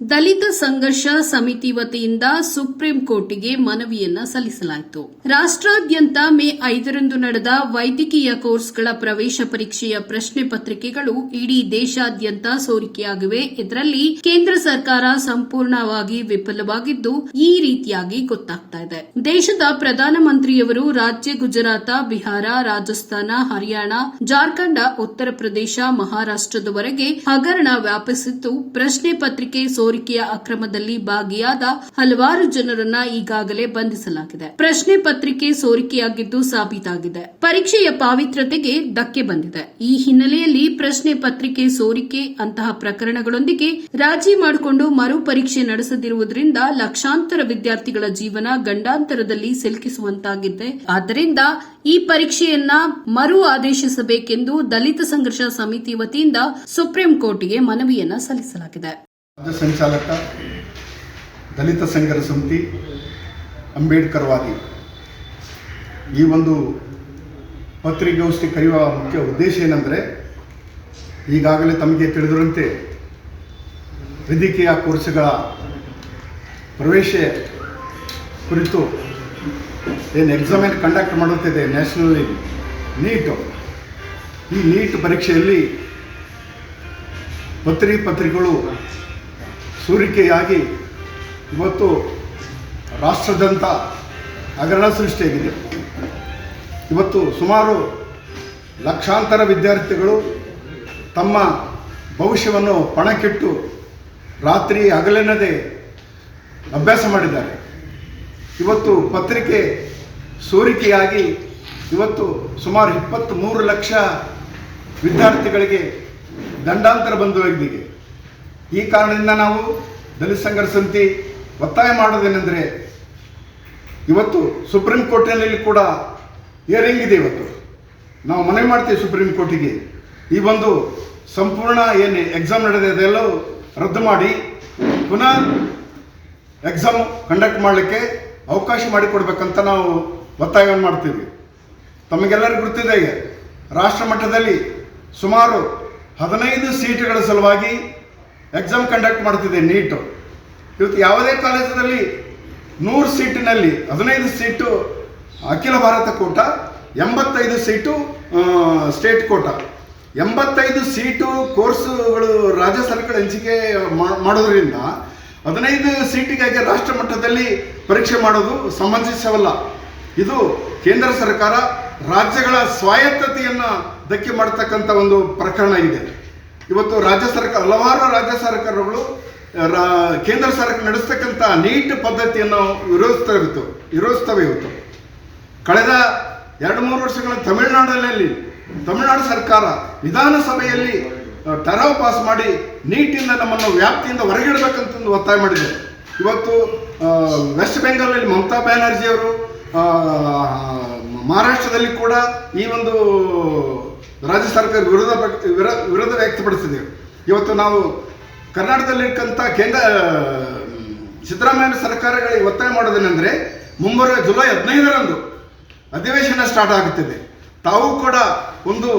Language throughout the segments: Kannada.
ದಲಿತ ಸಂಘರ್ಷ ಸಮಿತಿ ವತಿಯಿಂದ ಸುಪ್ರೀಂ ಕೋರ್ಟ್ಗೆ ಮನವಿಯನ್ನ ಸಲ್ಲಿಸಲಾಯಿತು. ರಾಷ್ಟ್ರಾದ್ಯಂತ ಮೇ ಐದರಂದು ನಡೆದ ವೈದ್ಯಕೀಯ ಕೋರ್ಸ್ಗಳ ಪ್ರವೇಶ ಪರೀಕ್ಷೆಯ ಪ್ರಶ್ನೆ ಪತ್ರಿಕೆಗಳು ಇಡೀ ದೇಶಾದ್ಯಂತ ಸೋರಿಕೆಯಾಗಿವೆ. ಇದರಲ್ಲಿ ಕೇಂದ್ರ ಸರ್ಕಾರ ಸಂಪೂರ್ಣವಾಗಿ ವಿಫಲವಾಗಿದ್ದು, ಈ ರೀತಿಯಾಗಿ ಗೊತ್ತಾಗ್ತಾ ಇದೆ. ದೇಶದ ಪ್ರಧಾನಮಂತ್ರಿಯವರು ರಾಜ್ಯ ಗುಜರಾತ, ಬಿಹಾರ, ರಾಜಸ್ಥಾನ, ಹರಿಯಾಣ, ಜಾರ್ಖಂಡ, ಉತ್ತರ ಪ್ರದೇಶ ಮಹಾರಾಷ್ಟದವರೆಗೆ ಹಗರಣ ವ್ಯಾಪಿಸಿದ್ದು, ಪ್ರಶ್ನೆ ಪತ್ರಿಕೆ ಸೋರಿಕೆಯ ಅಕ್ರಮದಲ್ಲಿ ಭಾಗಿಯಾದ ಹಲವಾರು ಜನರನ್ನ ಈಗಾಗಲೇ ಬಂಧಿಸಲಾಗಿದೆ. ಪ್ರಶ್ನೆ ಪತ್ರಿಕೆ ಸೋರಿಕೆಯಾಗಿದ್ದು ಸಾಬೀತಾಗಿದೆ. ಪರೀಕ್ಷೆಯ ಪಾವಿತ್ರತೆಗೆ ಧಕ್ಕೆ ಬಂದಿದೆ. ಈ ಹಿನ್ನೆಲೆಯಲ್ಲಿ ಪ್ರಶ್ನೆ ಪತ್ರಿಕೆ ಸೋರಿಕೆ ಅಂತಹ ಪ್ರಕರಣಗಳೊಂದಿಗೆ ರಾಜಿ ಮಾಡಿಕೊಂಡು ಮರು ಪರೀಕ್ಷೆ ನಡೆಸದಿರುವುದರಿಂದ ಲಕ್ಷಾಂತರ ವಿದ್ಯಾರ್ಥಿಗಳ ಜೀವನ ಗಂಡಾಂತರದಲ್ಲಿ ಸಿಲುಕಿಸುವಂತಾಗಿದೆ. ಆದ್ದರಿಂದ ಈ ಪರೀಕ್ಷೆಯನ್ನ ಮರು ಆದೇಶಿಸಬೇಕೆಂದು ದಲಿತ ಸಂಘರ್ಷ ಸಮಿತಿ ವತಿಯಿಂದ ಸುಪ್ರೀಂ ಕೋರ್ಟ್ಗೆ ಮನವಿಯನ್ನ ಸಲ್ಲಿಸಲಾಗಿದೆ. ರಾಜ್ಯ ಸಂಚಾಲಕ, ದಲಿತ ಸಂಘದ ಸಮಿತಿ, ಅಂಬೇಡ್ಕರ್ ವಾದಿ. ಈ ಒಂದು ಪತ್ರಿಕೋಷ್ಠಿ ಕರೆಯುವ ಮುಖ್ಯ ಉದ್ದೇಶ ಏನಂದರೆ, ಈಗಾಗಲೇ ತಮಗೆ ತಿಳಿದಿರುವಂತೆ ವೈದ್ಯಕೀಯ ಕೋರ್ಸ್ಗಳ ಪ್ರವೇಶ ಕುರಿತು ಏನು ಎಕ್ಸಾಮ್ ಏನು ಕಂಡಕ್ಟ್ ಮಾಡುತ್ತಿದೆ ನ್ಯಾಷನಲ್ಲಿ ನೀಟು ಈ ನೀಟ್ ಪರೀಕ್ಷೆಯಲ್ಲಿ ಪತ್ರಿ ಪತ್ರಿಕೆಗಳು ಸೋರಿಕೆಯಾಗಿ ಇವತ್ತು ರಾಷ್ಟ್ರದಂಥ ಹಗರಣ ಸೃಷ್ಟಿಯಾಗಿದೆ. ಇವತ್ತು ಸುಮಾರು ಲಕ್ಷಾಂತರ ವಿದ್ಯಾರ್ಥಿಗಳು ತಮ್ಮ ಭವಿಷ್ಯವನ್ನು ಪಣಕ್ಕಿಟ್ಟು ರಾತ್ರಿ ಹಗಲೆನ್ನದೇ ಅಭ್ಯಾಸ ಮಾಡಿದ್ದಾರೆ. ಇವತ್ತು ಪತ್ರಿಕೆ ಸೋರಿಕೆಯಾಗಿ ಇವತ್ತು ಸುಮಾರು ಇಪ್ಪತ್ತ್ಮೂರು ಲಕ್ಷ ವಿದ್ಯಾರ್ಥಿಗಳಿಗೆ ದಂಡಾಂತರ ಬಂದು ಹೋಗಿದೆ. ಈ ಕಾರಣದಿಂದ ನಾವು ದಲಿತ ಸಂಘರ್ಷ ಸಮಿತಿ ಒತ್ತಾಯ ಮಾಡೋದೇನೆಂದರೆ, ಇವತ್ತು ಸುಪ್ರೀಂ ಕೋರ್ಟಿನಲ್ಲಿ ಕೂಡ ಹಿಯರಿಂಗ್ ಇದೆ ಇವತ್ತು. ನಾವು ಮನವಿ ಮಾಡ್ತೀವಿ ಸುಪ್ರೀಂ ಕೋರ್ಟಿಗೆ. ಈ ಒಂದು ಸಂಪೂರ್ಣ ಏನು ಎಕ್ಸಾಮ್ ನಡೆದಿದೆ ಅದೆಲ್ಲವೂ ರದ್ದು ಮಾಡಿ, ಪುನಃ ಎಕ್ಸಾಮ್ ಕಂಡಕ್ಟ್ ಮಾಡಲಿಕ್ಕೆ ಅವಕಾಶ ಮಾಡಿಕೊಡ್ಬೇಕಂತ ನಾವು ಒತ್ತಾಯವನ್ನು ಮಾಡ್ತೀವಿ. ತಮಗೆಲ್ಲರಿಗೂ ಗೊತ್ತಿದೆ, ರಾಷ್ಟ್ರ ಮಟ್ಟದಲ್ಲಿ ಸುಮಾರು ಹದಿನೈದು ಸೀಟುಗಳ ಸಲುವಾಗಿ ಎಕ್ಸಾಮ್ ಕಂಡಕ್ಟ್ ಮಾಡ್ತಿದೆ ನೀಟು ಇವತ್ತು ಯಾವುದೇ ಕಾಲೇಜಿನಲ್ಲಿ ನೂರು ಸೀಟಿನಲ್ಲಿ, ಹದಿನೈದು ಸೀಟು ಅಖಿಲ ಭಾರತ ಕೋಟ, ಎಂಬತ್ತೈದು ಸೀಟು ಸ್ಟೇಟ್ ಕೋಟ. ಎಂಬತ್ತೈದು ಸೀಟು ಕೋರ್ಸುಗಳು ರಾಜ್ಯ ಸರ್ಕಾರ ಹಂಚಿಕೆ ಮಾಡೋದ್ರಿಂದ ಹದಿನೈದು ಸೀಟಿಗಾಗಿ ರಾಷ್ಟ್ರ ಮಟ್ಟದಲ್ಲಿ ಪರೀಕ್ಷೆ ಮಾಡೋದು ಸಮಂಜಸವಲ್ಲ. ಇದು ಕೇಂದ್ರ ಸರ್ಕಾರ ರಾಜ್ಯಗಳ ಸ್ವಾಯತ್ತತೆಯನ್ನು ಧಕ್ಕೆ ಮಾಡತಕ್ಕಂಥ ಒಂದು ಪ್ರಕರಣ ಇದೆ. ಇವತ್ತು ರಾಜ್ಯ ಸರ್ಕಾರ ಹಲವಾರು ರಾಜ್ಯ ಸರ್ಕಾರಗಳು ಕೇಂದ್ರ ಸರ್ಕಾರ ನಡೆಸ್ತಕ್ಕಂಥ ನೀಟ್ ಪದ್ಧತಿಯನ್ನು ವಿರೋಧಿಸ್ತಾ ಇತ್ತು ವಿರೋಧಿಸ್ತವೆ ಇವತ್ತು. ಕಳೆದ ಎರಡು, ಮೂರು ವರ್ಷಗಳ ತಮಿಳುನಾಡಲ್ಲಿ, ತಮಿಳುನಾಡು ಸರ್ಕಾರ ವಿಧಾನಸಭೆಯಲ್ಲಿ ಟರಾವ್ ಪಾಸ್ ಮಾಡಿ ನೀಟಿಂದ ನಮ್ಮನ್ನು ವ್ಯಾಪ್ತಿಯಿಂದ ಹೊರಗಿಡಬೇಕಂತ ಒತ್ತಾಯ ಮಾಡಿದೆ. ಇವತ್ತು ವೆಸ್ಟ್ ಬೆಂಗಾಲಲ್ಲಿ ಮಮತಾ ಬ್ಯಾನರ್ಜಿಯವರು ಮಹಾರಾಷ್ಟ್ರದಲ್ಲಿ ಕೂಡ ಈ ಒಂದು ರಾಜ್ಯ ಸರ್ಕಾರ ವಿರೋಧ ವಿರೋಧ ವ್ಯಕ್ತಪಡಿಸಿದೆ. ಇವತ್ತು ನಾವು ಕರ್ನಾಟಕದಲ್ಲಿರ್ತಕ್ಕಂಥ ಕೇಂದ್ರ ಸಿದ್ದರಾಮಯ್ಯ ಸರ್ಕಾರಗಳಿಗೆ ಒತ್ತಾಯ ಮಾಡೋದೇನೆಂದರೆ ಮುಂಬರುವ ಜುಲೈ ಹದಿನೈದರಂದು ಅಧಿವೇಶನ ಸ್ಟಾರ್ಟ್ ಆಗುತ್ತಿದೆ. ತಾವು ಕೂಡ ಒಂದು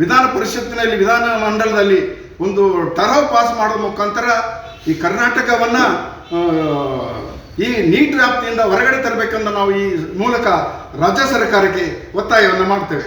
ವಿಧಾನ ಪರಿಷತ್ತಿನಲ್ಲಿ, ವಿಧಾನ ಮಂಡಲದಲ್ಲಿ ಒಂದು ಟರಾವ್ ಪಾಸ್ ಮಾಡೋ ಮುಖಾಂತರ ಈ ಕರ್ನಾಟಕವನ್ನು ಈ ನೀಟ್ ವ್ಯಾಪ್ತಿಯಿಂದ ಹೊರಗಡೆ ತರಬೇಕೆಂದು ನಾವು ಈ ಮೂಲಕ ರಾಜ್ಯ ಸರ್ಕಾರಕ್ಕೆ ಒತ್ತಾಯವನ್ನು ಮಾಡ್ತೇವೆ.